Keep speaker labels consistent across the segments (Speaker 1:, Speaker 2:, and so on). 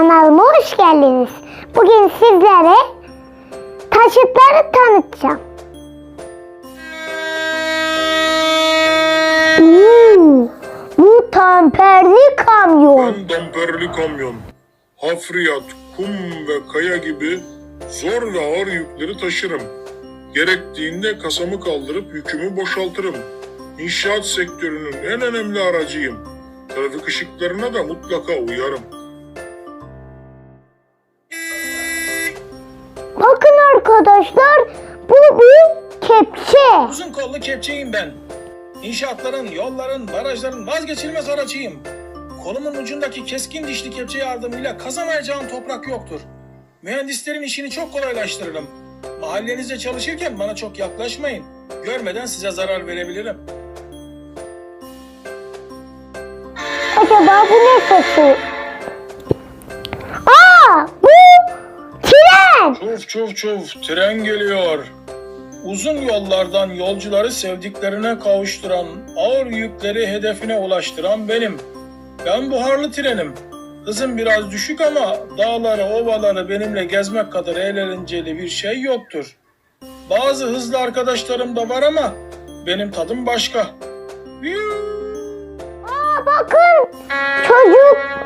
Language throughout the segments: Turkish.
Speaker 1: Kanalıma hoş geldiniz. Bugün sizlere taşıtları tanıtacağım. Hmm, bu tamperli kamyon.
Speaker 2: Ben damperli kamyon. Hafriyat, kum ve kaya gibi zor ve ağır yükleri taşırım. Gerektiğinde kasamı kaldırıp yükümü boşaltırım. İnşaat sektörünün en önemli aracıyım. Trafik ışıklarına da mutlaka uyarım.
Speaker 1: Arkadaşlar bu bir kepçe.
Speaker 3: Uzun kollu kepçeyim ben. İnşaatların, yolların, barajların vazgeçilmez aracıyım. Kolumun ucundaki keskin dişli kepçe yardımıyla kazamayacağım toprak yoktur. Mühendislerin işini çok kolaylaştırırım. Mahallenizde çalışırken bana çok yaklaşmayın. Görmeden size zarar verebilirim.
Speaker 1: Acaba bu ne sesi? Tren.
Speaker 3: Çuf çuf çuf tren geliyor. Uzun yollardan yolcuları sevdiklerine kavuşturan, ağır yükleri hedefine ulaştıran benim. Ben buharlı trenim. Hızım biraz düşük ama dağları, ovaları benimle gezmek kadar eğlenceli bir şey yoktur. Bazı hızlı arkadaşlarım da var ama benim tadım başka.
Speaker 1: Aa bakın çocuklar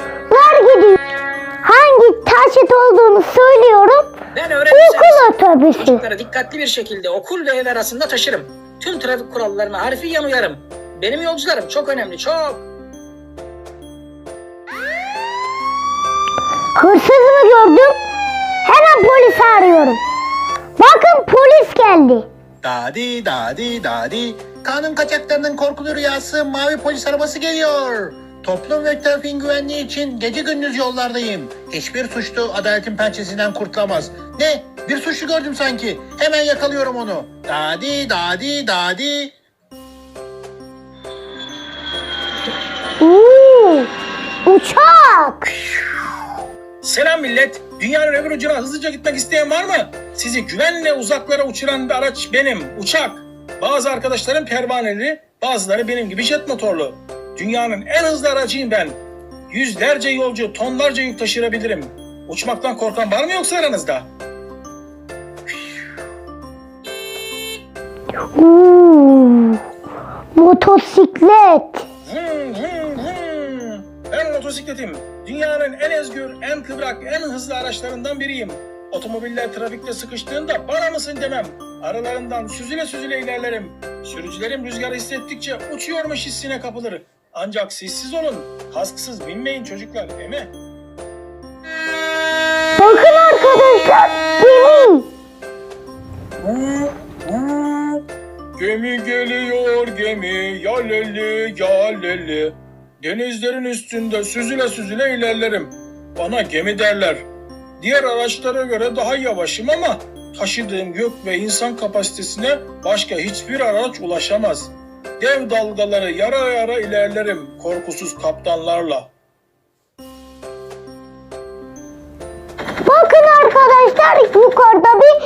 Speaker 4: Ben öğrenci
Speaker 1: Okul otobüsü.
Speaker 4: çocukları dikkatli bir şekilde okul ve ev arasında taşırım. Tüm trafik kurallarına harfiyen uyarım. Benim yolcularım çok önemli, çok.
Speaker 1: Hırsız mı gördüm? Hemen polisi arıyorum. Bakın polis geldi.
Speaker 5: Dadi dadi dadi. Kanun kaçaklarının korkulu rüyası mavi polis arabası geliyor. Toplum ve trafiğin güvenliği için gece gündüz yollardayım. Hiçbir suçlu adaletin pençesinden kurtulamaz. Ne? Bir suçlu gördüm sanki. Hemen yakalıyorum onu. Dadi dadi dadi.
Speaker 1: Oo, uçak.
Speaker 3: Selam millet. Dünyanın öbür ucuna hızlıca gitmek isteyen var mı? Sizi güvenle uzaklara uçuran bir araç benim, uçak. Bazı arkadaşlarım pervaneli, bazıları benim gibi jet motorlu. Dünyanın en hızlı aracıyım ben. Yüzlerce yolcu, tonlarca yük taşırabilirim. Uçmaktan korkan var mı yoksa aranızda?
Speaker 1: Oo, motosiklet.
Speaker 3: Hım, hım. Ben motosikletim. Dünyanın en özgür, en kıvrak, en hızlı araçlarından biriyim. Otomobiller trafikte sıkıştığında bana mısın demem. Aralarından süzüle süzüle ilerlerim. Sürücülerim rüzgarı hissettikçe uçuyormuş hissine kapılır. Ancak sessiz olun. Kasksız binmeyin çocuklar değil mi?
Speaker 1: Bakın arkadaşlar gemi.
Speaker 3: Gemi geliyor gemi ya lelli ya lelli. Denizlerin üstünde süzüle süzüle ilerlerim. Bana gemi derler. Diğer araçlara göre daha yavaşım ama taşıdığım yük ve insan kapasitesine başka hiçbir araç ulaşamaz. Dev dalgaları yara yara ilerlerim korkusuz kaptanlarla.
Speaker 1: Bakın arkadaşlar yukarıda bir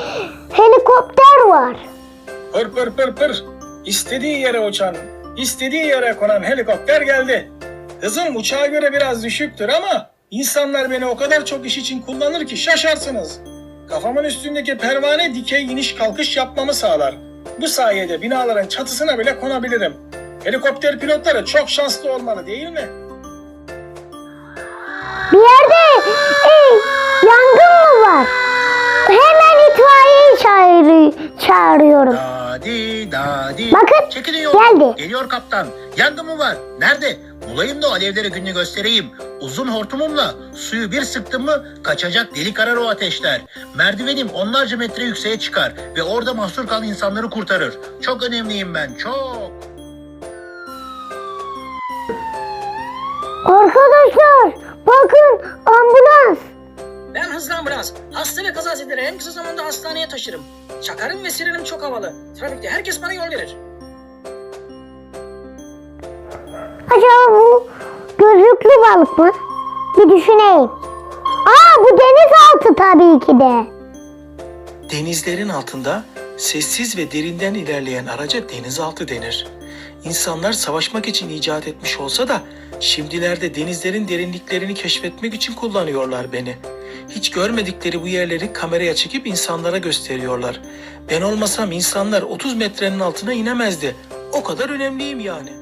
Speaker 1: helikopter var.
Speaker 3: Pır pır pır pır. İstediği yere uçan, istediği yere konan helikopter geldi. Hızım uçağa göre biraz düşüktür ama insanlar beni o kadar çok iş için kullanır ki şaşarsınız. Kafamın üstündeki pervane dikey iniş kalkış yapmamı sağlar. Bu sayede binaların çatısına bile konabilirim. Helikopter pilotları çok şanslı olmalı değil mi?
Speaker 1: Bir yerde ey, yangın mı var? Hemen itfaiyeyi çağırı- çağırıyorum.
Speaker 5: Dadi dadi.
Speaker 1: Bakın,
Speaker 5: Çekilin yoldan.
Speaker 1: geldi.
Speaker 5: Geliyor kaptan. Yangın mı var? Nerede? Bulayım da o alevleri gününü göstereyim. Uzun hortumumla suyu bir sıktım mı kaçacak delik arar o ateşler. Merdivenim onlarca metre yükseğe çıkar ve orada mahsur kalan insanları kurtarır. Çok önemliyim ben çok.
Speaker 1: Arkadaşlar bakın ambulans.
Speaker 4: Ben hızlı ambulans. Hasta ve kazazedeleri en kısa zamanda hastaneye taşırım. Çakarım ve sirenim çok havalı. Trafikte herkes bana yol verir.
Speaker 1: Balık mı? Bir düşüneyim. Aa bu denizaltı tabii ki de.
Speaker 3: Denizlerin altında sessiz ve derinden ilerleyen araca denizaltı denir. İnsanlar savaşmak için icat etmiş olsa da Şimdilerde denizlerin derinliklerini keşfetmek için kullanıyorlar beni. Hiç görmedikleri bu yerleri kameraya çekip insanlara gösteriyorlar. Ben olmasam insanlar 30 metrenin altına inemezdi. O kadar önemliyim yani.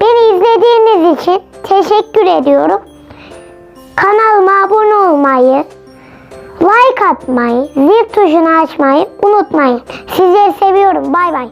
Speaker 1: Beni izlediğiniz için teşekkür ediyorum. Kanalıma abone olmayı, like atmayı, zil tuşunu açmayı unutmayın. Sizleri seviyorum. Bay bay.